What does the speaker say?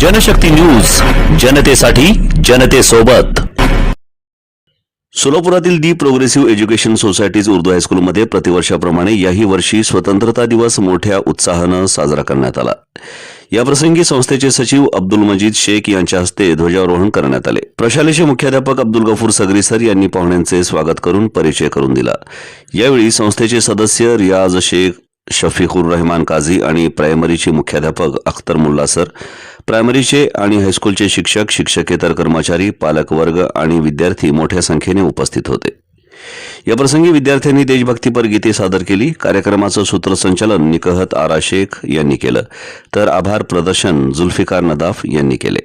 Janshakti news जनतेसाठी जनतेसोबत. सोलापुरातील the progressive education societies Urdu हायस्कूलमध्ये प्रतिवर्षाप्रमाणे याही वर्षी स्वतंत्रता दिवस मोठ्या उत्साहानं साजरा करण्यात आला. याप्रसंगी संस्थेचे सचिव अब्दुल मजीद शेख यांच्या हस्ते ध्वजारोहण करण्यात आले. प्रशालेचे मुख्याध्यापक अब्दुल गफूर सगरी सर यांनी पाहुण्यांचे स्वागत करून परिचय करून दिला. यावेळी संस्थेचे सदस्य रियाज शेख शफीकुर रहमान काझी आणि प्रायमरीचे मुख्याध्यापक अख्तर मुल्ला सर प्रायमरीचे आणि हायस्कूलचे शिक्षक शिक्षकेतर कर्मचारी पालक वर्ग आणि विद्यार्थी मोठ्या संख्येने उपस्थित होते. याप्रसंगी विद्यार्थ्यांनी देशभक्तीपर गीते सादर केली. कार्यक्रमाचं सूत्रसंचालन निकहत आरा शेख यांनी केलं. तर आभार प्रदर्शन जुल्फिकार नदाफ यांनी केले.